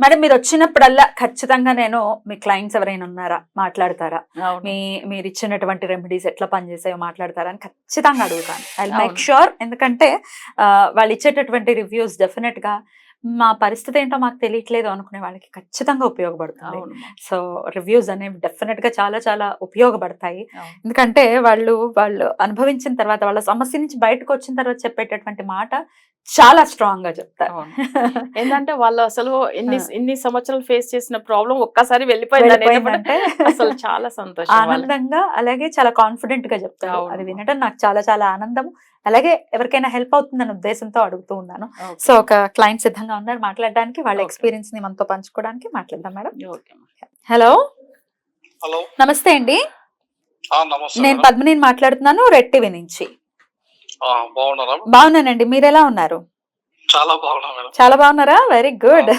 Madam మీరు వచ్చినప్పుడల్లా ఖచ్చితంగా నేను మీ క్లయింట్స్ ఎవరైనా ఉన్నారా మాట్లాడతారా. మీ మీరు ఇచ్చినటువంటి రెమెడీస్ ఎట్లా పనిచేసాయో మాట్లాడతారా అని ఖచ్చితంగా అడుగుతాను ఐ మేక్. షూర్ ఎందుకంటే వాళ్ళు ఇచ్చేటటువంటి రివ్యూస్ డెఫినెట్గా మా పరిస్థితి ఏంటో మాకు తెలియట్లేదు అనుకునే వాళ్ళకి ఖచ్చితంగా ఉపయోగపడుతుంది. సో రివ్యూస్ అనేవి డెఫినెట్గా చాలా చాలా ఉపయోగపడతాయి. ఎందుకంటే వాళ్ళు వాళ్ళు అనుభవించిన తర్వాత వాళ్ళ సమస్య నుంచి బయటకు వచ్చిన తర్వాత చెప్పేటటువంటి మాట చాలా స్ట్రాంగ్గా చెప్తారు. ఏంటంటే వాళ్ళు అసలు ఎన్ని. ఇన్ని సంవత్సరాలు ఫేస్ చేసిన ప్రాబ్లం ఒక్కసారి వెళ్ళిపోయిందంటే అసలు చాలా సంతోషం. ఆనందంగా అలాగే చాలా కాన్ఫిడెంట్గా చెప్తారు అవును. అది వినడం నాకు చాలా చాలా ఆనందం అలాగే ఎవరికైనా హెల్ప్ అవుతుందన్న ఉద్దేశంతో అడుగుతూ ఉన్నాను. సో ఒక క్లయింట్ సిద్ధంగా ఉన్నారు మాట్లాడడానికి వాళ్ళ. ఎక్స్పీరియన్స్ని మనతో పంచుకోవడానికి మాట్లాడదాం మేడం. హలో హలో నమస్తే అండి నేను. పద్మిని మాట్లాడుతున్నాను రెడ్ టీవీ నుంచి ఆ, బాగున్నారా బాగున్నానండి మీరు ఎలా ఉన్నారు చాలా బాగున్నా మేడం. చాలా బాగున్నారా? వెరీ గుడ్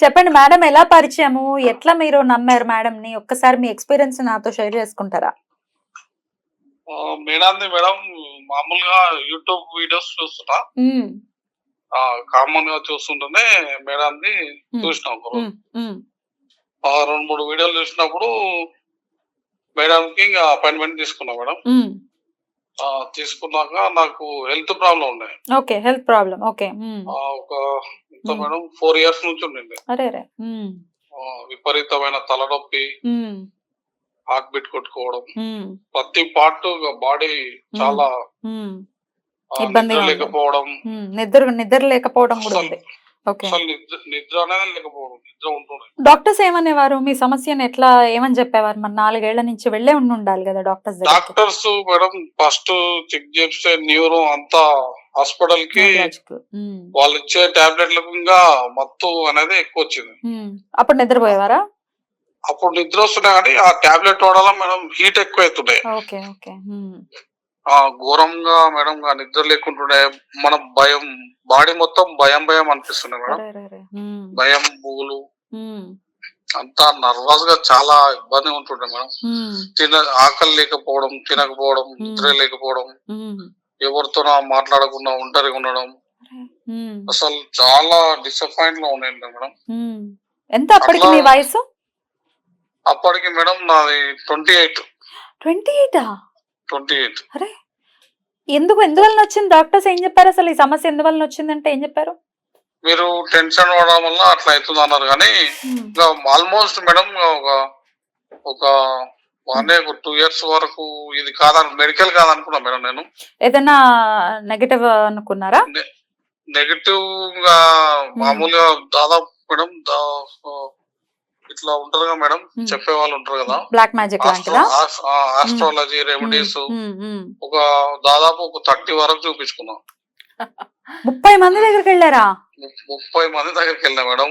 చెప్పండి మేడం ఎలా పరిచయము? ఎట్లా మీరు నమ్మారు మేడం ని ఒక్కసారి మీ ఎక్స్పీరియన్స్ నాతో షేర్ చేసుకుంటారా? మేడాంది మేడం మామూలుగా యూట్యూబ్ వీడియోస్ చూస్తున్నా. కామన్గా చూస్తుంటేనే మేడాంది. చూసిన రెండు మూడు వీడియోలు చూసినప్పుడు మేడంకి ఇంకా అపాయింట్మెంట్ తీసుకున్నా మేడం. తీసుకున్నాక నాకు హెల్త్ ప్రాబ్లం ఉండే. ఓకే హెల్త్ ప్రాబ్లం ఓకే ఒక ఇంత. మేడం ఫోర్ ఇయర్స్ నుంచి ఉండింది. అరే అరే విపరీతమైన తలనొప్పి హార్ట్ బీట్ కొట్టుకోవడం. ప్రతి పార్ట్ బాడీ చాలా ఉంది. లేకపోవడం. నిద్ర నిద్ర లేకపోవడం కూడా ఉంది. అసలు నిద్ర నిద్ర అనేది లేకపోవడం నిద్ర ఉంటుండే డాక్టర్స్ ఏమనేవారు? మీ సమస్యను ఎట్లా ఏమని చెప్పేవారు? మరి నాలుగేళ్ళ నుంచి వెళ్ళే ఉండి ఉండాలి కదా doctors doctors madam first check చేస్తే న్యూరో అంతా హాస్పిటల్కి వాళ్ళు ఇచ్చే టాబ్లెట్లకు ఇంకా మత్తు అనేది ఎక్కువ వచ్చింది అప్పుడు నిద్రపోయేవారా? అప్పుడు నిద్ర వస్తున్నాయి కానీ ఆ టాబ్లెట్ వాడాల మేడం హీట్ ఎక్కువ అవుతుండే ఓకే ఓకే. ఉమ్, ఆ ఘోరంగా మేడం ఆ నిద్ర లేకుంటుండే మన భయం బాడీ మొత్తం భయం భయం అనిపిస్తుంది మేడం. భయం ఉమ్, అంతా నర్వస్గా చాలా ఇబ్బంది ఉంటుండే మేడం. తిన ఆకలి లేకపోవడం తినకపోవడం నిద్ర లేకపోవడం ఎవరితోనో మాట్లాడకుండా ఒంటరిగా ఉండడం. అసలు చాలా డిసప్పాయింట్లో ఉండే మేడం. ఎంత అప్పటికి మీ వయసు? అప్పటికి మేడం నాది twenty eight. Twenty ఎయిటా? Twenty eight. అరే ఎందుకు ఎందువల్ల వచ్చింది? డాక్టర్స్ ఏం చెప్పారు అసలు? ఈ సమస్య ఎందువల్ల వచ్చిందంటే ఏం చెప్పారు? మీరు టెన్షన్ పడడం వల్ల అట్లా అవుతుంది అన్నారు కానీ ఇంకా ఆల్మోస్ట్ మేడం ఒక ఒక వన్ ఒక టూ ఇయర్స్ వరకు ఇది కాదని మెడికల్ కాదనుకున్నా మేడం నేను. ఏదైనా నెగటివ్ అనుకున్నారా? నెగటివ్గా మామూలుగా దాదాపు మేడం ఇట్లా ఉంటారుగా మేడం Hmm. చెప్పే వాళ్ళు ఉంటారు కదా. Black magic astrology remedies. ఒక దాదాపు ఒక థర్టీ వరకు చూపించుకున్నాం. ముప్పై మంది దగ్గరికి వెళ్ళారా? ముప్పై మంది దగ్గరికి వెళ్ళినా మేడం.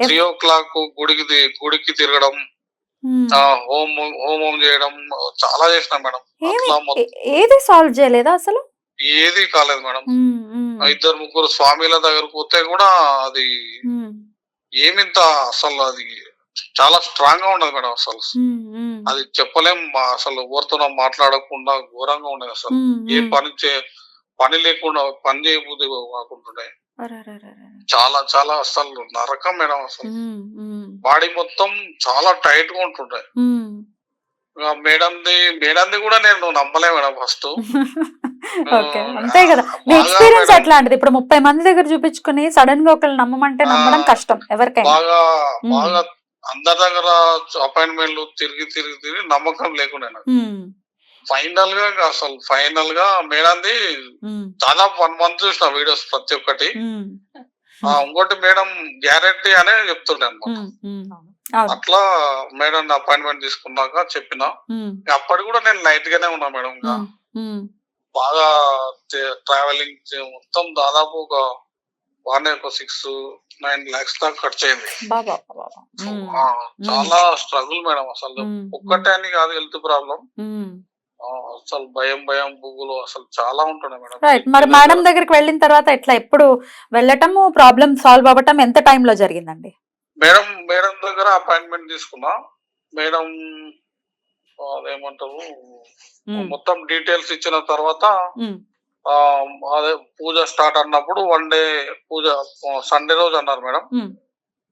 త్రీ ఓ క్లాక్ గుడికి గుడికి తిరగడం హోమం. హోమం చేయడం చాలా చేసిన మేడం. ఏది సాల్వ్ చేయలేదా అసలు? ఏది కాలేదు మేడం. ఇద్దరు ముగ్గురు స్వామిల దగ్గరకు పోతే కూడా అది ఏమింత అసలు అది చాలా స్ట్రాంగ్గా ఉండదు మేడం అసలు. అది చెప్పలేం అసలు ఎవరితోనో మాట్లాడకుండా ఘోరంగా ఉండేది అసలు. ఏ. పని చే పని లేకుండా పని చేయబుద్ధి అరెరెరెరె. చాలా చాలా అసలు నరకం మేడం అసలు. బాడీ మొత్తం చాలా టైట్గా ఉంటుండే. మేడంది మేడంది కూడా నేను నమ్మలే మేడం ఫస్ట్. ఓకే అంతే కదా. మీ ఎక్స్పీరియన్స్ మేడం. ఎట్లాంటిది? ఇప్పుడు ముప్పై మంది దగ్గర చూపించుకుని సడన్గా ఒకళ్ళు నమ్మమంటే. నమ్మడం కష్టం ఎవరికైనా. బాగా. బాగా అందరి దగ్గర అపాయింట్మెంట్లు తిరిగి తిరిగి తిరిగి నమ్మకం లేకుండా ఫైనల్గా అసలు ఫైనల్గా మేడంది దాదాపు వన్ మంత్ చూసిన వీడియోస్ ప్రతి ఒక్కటి. ఇంకోటి మేడం గ్యారంటీ అనే చెప్తుండే. అవును అట్లా మేడం అపాయింట్మెంట్ తీసుకున్నాక చెప్పిన. అప్పటి కూడా నేను లైట్ గానే ఉన్నా మేడం బాగా ట్రావెలింగ్ మొత్తం దాదాపు ఒక బాగానే ఒక సిక్స్ నైన్ లాక్స్ దాకా ఖర్చు అయింది. చాలా స్ట్రగుల్ మేడం అసలు. ఒక్కటే అని కాదు హెల్త్ ప్రాబ్లం అసలు భయం భయం బుగ్గులు అసలు చాలా ఉంటున్నాయి మేడం. రైట్ మరి మేడం దగ్గరికి వెళ్ళిన తర్వాత ఎట్లా? ఎప్పుడు వెళ్ళటము ప్రాబ్లం సాల్వ్ అవ్వటం ఎంత time లో జరిగిందండి? మేడం మేడం దగ్గర అపాయింట్మెంట్ తీసుకున్నా. మేడం అదేమంటారు మొత్తం డీటెయిల్స్ ఇచ్చిన తర్వాత అదే పూజ స్టార్ట్ అన్నప్పుడు వన్ డే పూజ సండే రోజు అన్నారు madam.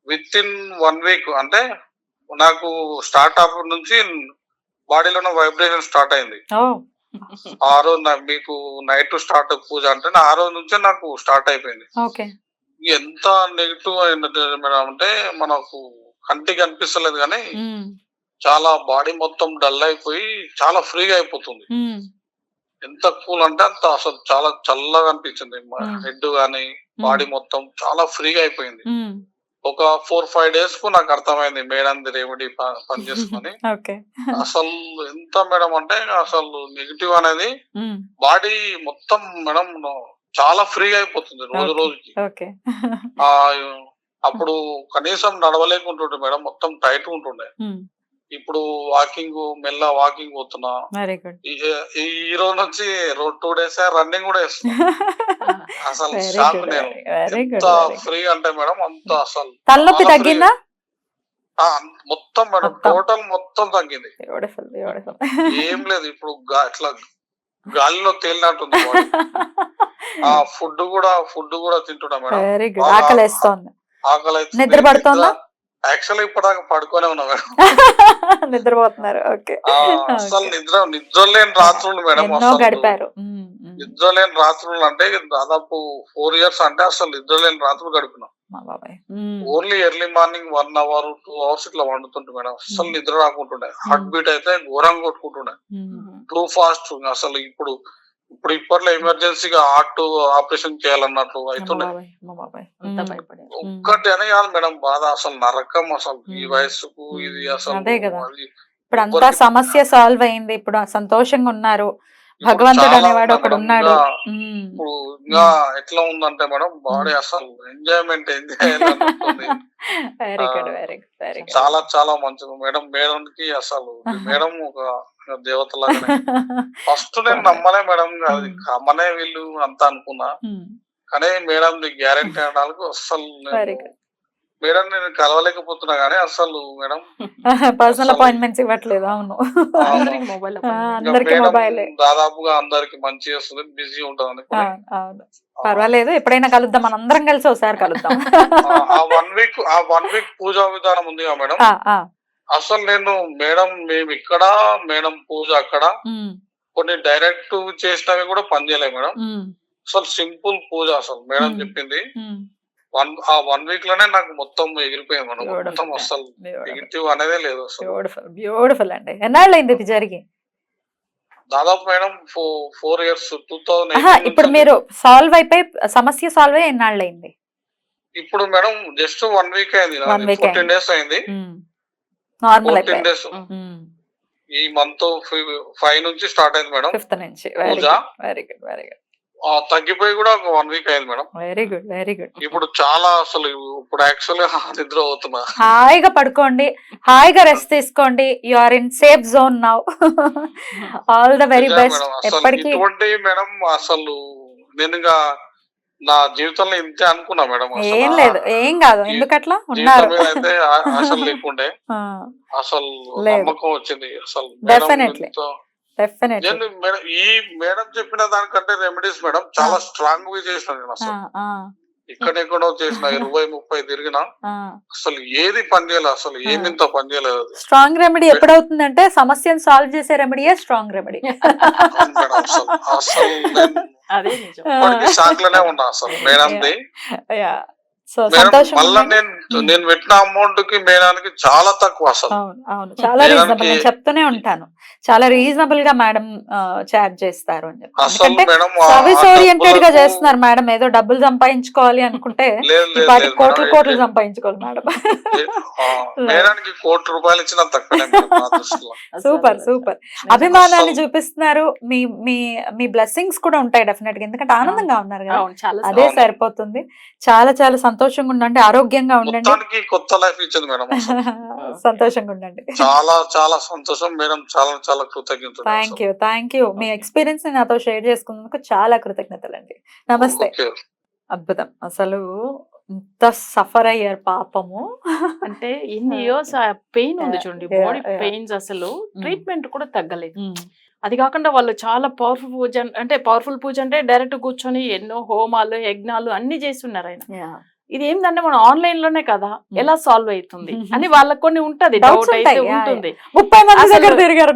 With in one week అంటే నాకు స్టార్ట్ అప్ నుంచి బాడీలో వైబ్రేషన్ స్టార్ట్ అయింది. ఆ రోజు మీకు నైట్ స్టార్ట్ పూజ అంటే ఆ రోజు నుంచే నాకు స్టార్ట్ అయిపోయింది. ఎంత నెగిటివ్ అయినట్టు మేడం అంటే మనకు కంటికి అనిపిస్తలేదు కానీ చాలా బాడీ మొత్తం డల్ అయిపోయి చాలా ఫ్రీగా అయిపోతుంది. ఎంత కూల్ అంటే అంత అసలు చాలా చల్లగా అనిపించింది. హెడ్ గానీ బాడీ మొత్తం చాలా ఫ్రీగా అయిపోయింది. ఒక ఫోర్ ఫైవ్ డేస్కు నాకు అర్థమైంది మేడం రెమెడీ పనిచేసుకొని ఓకే. అసలు ఎంత మేడం అంటే అసలు నెగిటివ్ అనేది బాడీ మొత్తం మేడం చాలా ఫ్రీగా అయిపోతుంది రోజు. రోజుకి. అప్పుడు కనీసం నడవలేకుంటుండే మేడం మొత్తం టైట్ ఉంటుండే. ఇప్పుడు వాకింగ్ మెల్ల వాకింగ్ పోతున్నా. ఈ రోజు నుంచి టూ డేస్ రన్నింగ్ కూడా వేస్తున్నా అసలు షాక్ నేను. ఎంత ఫ్రీ అంటే మేడం అంత అసలు తలనొప్పి తగ్గిందా? మొత్తం మేడం. టోటల్ మొత్తం తగ్గింది. ఏం లేదు ఇప్పుడు ఇట్లా గాలిలో తేలినట్టుంది. ఆ ఫుడ్ కూడా ఫుడ్ కూడా తింటున్నా మేడం. వెరీ గుడ్ ఆకలి వేస్తోంది ఆకలి. నిద్ర పడుతోందా? యాక్చువల్లీ ఇప్పటిదాకా పడుకోనే ఉన్నా మేడం. నిద్రపోతున్నారు. ఓకే. అసలు నిద్ర నిద్ర లేని రాత్రులు మేడం గడిపారు. మ్మ్, మ్మ్. నిద్ర లేని రాత్రులు అంటే దాదాపు ఫోర్ ఇయర్స్ అంటే అసలు నిద్ర లేని రాత్రులు గడిపిన. మా బాబాయ్. Only early morning one hour two hours ఇట్లా వండుతుంటే మేడం. అసలు నిద్ర రాకుంటుండే. హార్ట్ బీట్ అయితే ఘోరంగా కొట్టుకుంటుండే. టూ ఫాస్ట్ అసలు ఇప్పుడు ఇప్పుడు ఇప్పట్లో ఎమర్జెన్సీగా హార్ట్ ఆపరేషన్ చేయాలన్నట్లు మా అవుతుండే ఒక్కటి అనే కాదు మేడం బాధ అసలు నరకం అసలు ఈ. వయసుకు ఇది అసలు ఇప్పుడు అంతా సమస్య సాల్వ్ అయింది. ఇప్పుడు సంతోషంగా ఉన్నారు. భగవంతుడు అనేవాడు ఒకడు. ఉన్నాడు. ఇప్పుడు ఇంకా ఎట్లా ఉందంటే మేడం బాడీ అసలు ఎంజాయ్మెంట్ ఎంజాయ్ వెరీ గుడ్ ఆ, వెరీ గుడ్ వెరీ గుడ్ చాలా చాలా మంచిది మేడం మేడం కి అసలు మేడం ఒక దేవత లాగానే ఫస్ట్ నేను నమ్మలే మేడం అది మ్మ్. కమ్మనే వీళ్ళు అంతా అనుకున్నా కానీ మేడం గ్యారెంటీ అనడానికి అసలు. మేడం నేను కలవలేకపోతున్నా కానీ అసలు మేడం. పర్సనల్ అపాయింట్మెంట్స్ ఇవ్వట్లేదు అవును. అందరికి మొబైల్ అందరికి మేడం దాదాపుగా అందరికి మంచి చేస్తుంది బిజీ ఉంటుంది అవును. పర్వాలేదు ఎప్పుడైనా కలుద్దాం మనందరం కలిసి ఒకసారి కలుద్దాం. ఆ వన్ వీక్ ఆ వన్ వీక్ పూజా విధానం ఉందిగా మేడం. ఆ, ఆ, అసలు నేను మేడం మేము ఇక్కడ మేడం పూజ అక్కడ. కొన్ని డైరెక్ట్ చేసినవి కూడా పనిచేయలేదు మేడం. అసలు సింపుల్ పూజ అసలు మేడం. చెప్పింది. వన్ ఆ వన్ వీక్లోనే నాకు మొత్తం Beautiful. మొత్తం అసలు. నెగిటివ్ అనేదే లేదు అసలు. బ్యూటిఫుల్ బ్యూటిఫుల్ అండి. ఎన్నాళ్ళైంది ఇది జరిగి దాదాపు మేడం ఫోర్ ఇయర్స్ టూ ఆహా, ఇప్పుడు థౌసండ్ మీరు సాల్వ్ అయిపోయి సమస్య సాల్వ్ అయ్యి ఎన్నాళ్ళైంది ఇప్పుడు మేడం జస్ట్ వన్ వీక్ అయింది ఫోర్టీన్ అయింది. డేస్ అయింది. నార్మల్ ఫోర్టీన్ డేస్ ఈ మంత్ ఫైవ్ నుంచి స్టార్ట్ అయింది మేడం. ఫిఫ్త్ నుంచి. వెరీ? గుడ్ వెరీ గుడ్ తగ్గిపోయి కూడా ఒక వన్ వీక్ అయింది madam. Very good very good ఇప్పుడు చాలా అసలు ఇప్పుడు యాక్చువల్గా నిద్ర అవుతున్నా హాయిగా పడుకోండి హాయిగా రెస్ట్ తీసుకోండి. You are in safe zone now all the very best ఎప్పటికీ ఇటువంటి మేడం అసలు నేను ఇంకా నా జీవితంలో ఇంతే అనుకున్నా మేడం ఏం లేదు ఏం కాదు. ఎందుకట్లా? ఉన్నారు. అసలు లేకుండే. ఆ, అసలు. నమ్మకం వచ్చింది. అసలు డెఫినెట్లీ నేను ఈ మేడం చెప్పిన దానికంటే రెమెడీస్ మేడం చాలా స్ట్రాంగ్గా చేసిన నేను అసలు. ఇక్కడెక్కడో చేసిన ఇరవై ముప్పై తిరిగిన అసలు ఏది పని చేయలేదు అసలు ఏమింత పని చేయలేదు స్ట్రాంగ్ రెమెడీ ఎప్పుడవుతుందంటే సమస్యను సాల్వ్ చేసే రెమెడీయే స్ట్రాంగ్ రెమెడీ అసలు షాక్లోనే ఉన్నా అసలు. మేడంది. మేడం సంతోషం మళ్ళా? నేను ఉమ్. నేను పెట్టిన అమౌంట్కి మేడానికి చాలా తక్కువ అసలు. అవును అవును. చాలా రీజనబుల్ నేను చెప్తూనే ఉంటాను. చాలా రీజనబుల్గా మేడం చార్జ్ చేస్తారు అని చెప్పి. సర్వీస్ ఓరియంటెడ్గా చేస్తున్నారు మేడం. ఏదో డబ్బులు సంపాదించుకోవాలి అనుకుంటే లేదు కోట్లు. కోట్లు సంపాదించుకోవాలి మేడం. మేడానికి కోటి రూపాయలు ఇచ్చిన సూపర్ సూపర్. అభిమానాన్ని చూపిస్తున్నారు. మీ మీ మీ బ్లెస్సింగ్స్ కూడా ఉంటాయి డెఫినెట్గా ఎందుకంటే ఆనందంగా ఉన్నారు కదా. అదే. సరిపోతుంది. చాలా చాలా సంతోషంగా ఉండండి ఆరోగ్యంగా ఉండండి మొత్తానికి కొత్త లైఫ్ ఇచ్చింది మేడం. సంతోషంగా ఉండండి. చాలా చాలా సంతోషం. మేడం చాలా చాలా కృతజ్ఞతలు థ్యాంక్ యూ థ్యాంక్ యూ మీ ఎక్స్పీరియన్స్ నాతో షేర్ చేసుకున్నందుకు చాలా కృతజ్ఞతలండి. నమస్తే. ఓకే. అద్భుతం. అసలు ఇంత సఫర్ అయ్యారు పాపము. అంటే ఇన్ని ఇయర్స్ ఆ పెయిన్ ఉంది చూడండి. బాడీ. పెయిన్స్ అసలు Mm. ట్రీట్మెంట్ కూడా తగ్గలేదు. అది కాకుండా వాళ్ళు చాలా పవర్ఫుల్ పూజ అంటే పవర్ఫుల్ పూజ అంటే డైరెక్ట్ కూర్చొని ఎన్నో హోమాలు యజ్ఞాలు అన్ని చేస్తున్నారు ఆయన. ఇది ఏంటంటే మనం ఆన్లైన్లోనే కదా ఎలా సాల్వ్ అవుతుంది? అని వాళ్ళకి కొన్ని ఉంటది డౌట్ అయితే ఉంటుంది. ముప్పై మంది దగ్గర తిరిగారు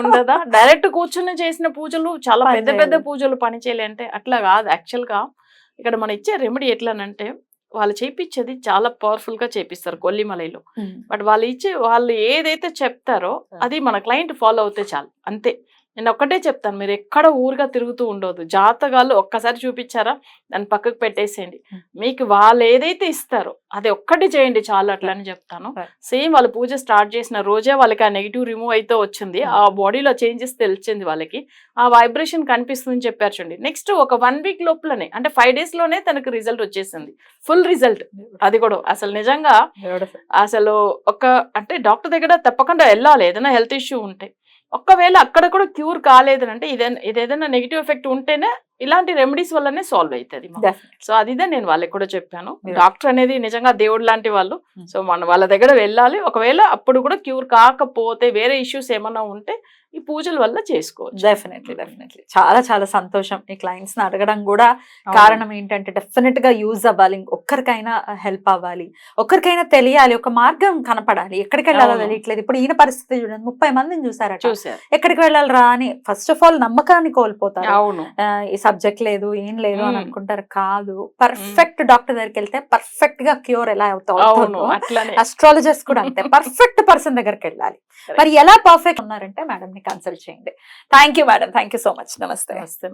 ఉండదా? డైరెక్ట్ కూర్చుని చేసిన పూజలు చాలా పెద్ద పెద్ద. పూజలు పని చేయలే అంటే అట్లా కాదు. యాక్చువల్గా ఇక్కడ మనం ఇచ్చే రెమెడీ ఎట్లానంటే వాళ్ళు చేపించేది చాలా పవర్ఫుల్గా చేపిస్తారు కొల్లిమలైలో. బట్ వాళ్ళు ఇచ్చే వాళ్ళు ఏదైతే చెప్తారో అది మన క్లయింట్ ఫాలో అవుతే చాలు అంతే. నేను ఒక్కటే చెప్తాను మీరు ఎక్కడ ఊరుగా తిరుగుతూ ఉండవద్దు జాతకాలు ఒక్కసారి చూపించారా? దాన్ని పక్కకు పెట్టేసేయండి. మీకు వాళ్ళు ఏదైతే ఇస్తారో అది ఒక్కటి చేయండి చాలు అట్లా అని చెప్తాను. సేమ్ వాళ్ళు పూజ స్టార్ట్ చేసిన రోజే వాళ్ళకి ఆ నెగిటివ్ రిమూవ్ అయితే వచ్చింది. ఆ బాడీలో చేంజెస్ తెలిసింది వాళ్ళకి. ఆ వైబ్రేషన్ కనిపిస్తుందని చెప్పారు చూడండి. నెక్స్ట్ ఒక వన్ వీక్ లోపలనే అంటే ఫైవ్ డేస్లోనే తనకు రిజల్ట్ వచ్చేసింది. Full result. అది కూడా అసలు నిజంగా. అసలు ఒక అంటే డాక్టర్ దగ్గర తప్పకుండా వెళ్ళాలి. ఏదైనా హెల్త్ ఇష్యూ ఉంటే. ఒక్కవేళ అక్కడ కూడా క్యూర్ కాలేదని అంటే ఇదేదైనా నెగిటివ్ ఎఫెక్ట్ ఉంటేనే ఇలాంటి రెమెడీస్ వల్లనే సాల్వ్ అవుతుంది. సో అదిదే నేను వాళ్ళకి కూడా చెప్పాను. డాక్టర్ అనేది నిజంగా దేవుడు లాంటి వాళ్ళు Hmm. సో మన వాళ్ళ దగ్గర వెళ్ళాలి ఒకవేళ అప్పుడు కూడా క్యూర్ కాకపోతే వేరే ఇష్యూస్ ఏమన్నా ఉంటే ఈ పూజల వల్ల చేసుకోవచ్చు. డెఫినెట్లీ డెఫినెట్లీ చాలా చాలా సంతోషం ఈ క్లయింట్స్ని అడగడం కూడా. కారణం ఏంటంటే డెఫినెట్గా యూజ్ అవ్వాలి. ఒక్కరికైనా హెల్ప్ అవ్వాలి. ఒక్కరికైనా తెలియాలి. ఒక మార్గం కనపడాలి. ఎక్కడికి వెళ్ళాలో. తెలియట్లేదు. ఇప్పుడు ఈయన పరిస్థితి చూడండి. ముప్పై మందిని చూసారట. చూసారు ఎక్కడికి వెళ్ళాలరా అని ఫస్ట్ ఆఫ్ ఆల్ నమ్మకాన్ని కోల్పోతారు. అవును. ఈ సబ్జెక్ట్ లేదు ఏం లేదు అని మ్మ్. అనుకుంటారు కాదు. పర్ఫెక్ట్ డాక్టర్ దగ్గరికి వెళ్తే పర్ఫెక్ట్గా క్యూర్ ఎలా అవుతావు? అస్ట్రాలజర్స్ కూడా అంతే. పర్ఫెక్ట్ పర్సన్ దగ్గరికి వెళ్ళాలి. మరి ఎలా పర్ఫెక్ట్ ఉన్నారంటే మేడం కన్సల్ట్ చేయండి. Thank you madam thank you so much నమస్తే నమస్తే